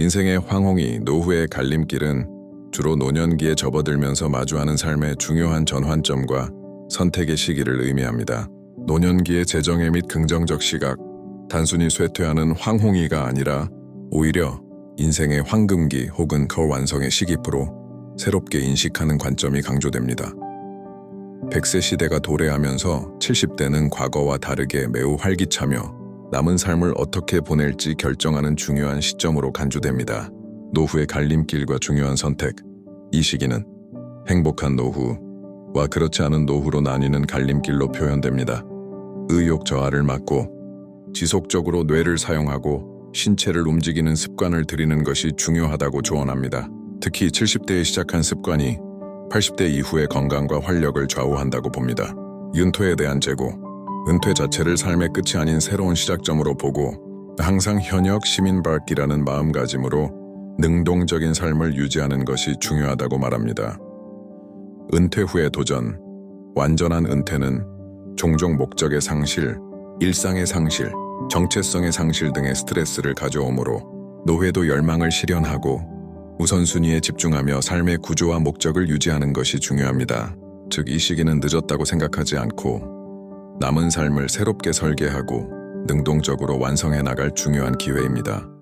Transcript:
인생의 황홍이 노후의 갈림길은 주로 노년기에 접어들면서 마주하는 삶의 중요한 전환점과 선택의 시기를 의미합니다. 노년기의 재정의 및 긍정적 시각, 단순히 쇠퇴하는 황홍이가 아니라 오히려 인생의 황금기 혹은 거완성의 시기프로 새롭게 인식하는 관점이 강조됩니다. 100세 시대가 도래하면서 70대는 과거와 다르게 매우 활기차며 남은 삶을 어떻게 보낼지 결정하는 중요한 시점으로 간주됩니다. 노후의 갈림길과 중요한 선택. 이 시기는 행복한 노후와 그렇지 않은 노후로 나뉘는 갈림길로 표현됩니다. 의욕 저하를 막고 지속적으로 뇌를 사용하고 신체를 움직이는 습관을 들이는 것이 중요하다고 조언합니다. 특히 70대에 시작한 습관이 80대 이후의 건강과 활력을 좌우한다고 봅니다. 윤토에 대한 재고, 은퇴 자체를 삶의 끝이 아닌 새로운 시작점으로 보고 항상 현역 시민발기라는 마음가짐으로 능동적인 삶을 유지하는 것이 중요하다고 말합니다. 은퇴 후의 도전, 완전한 은퇴는 종종 목적의 상실, 일상의 상실, 정체성의 상실 등의 스트레스를 가져오므로 노회도 열망을 실현하고 우선순위에 집중하며 삶의 구조와 목적을 유지하는 것이 중요합니다. 즉, 이 시기는 늦었다고 생각하지 않고 남은 삶을 새롭게 설계하고 능동적으로 완성해 나갈 중요한 기회입니다.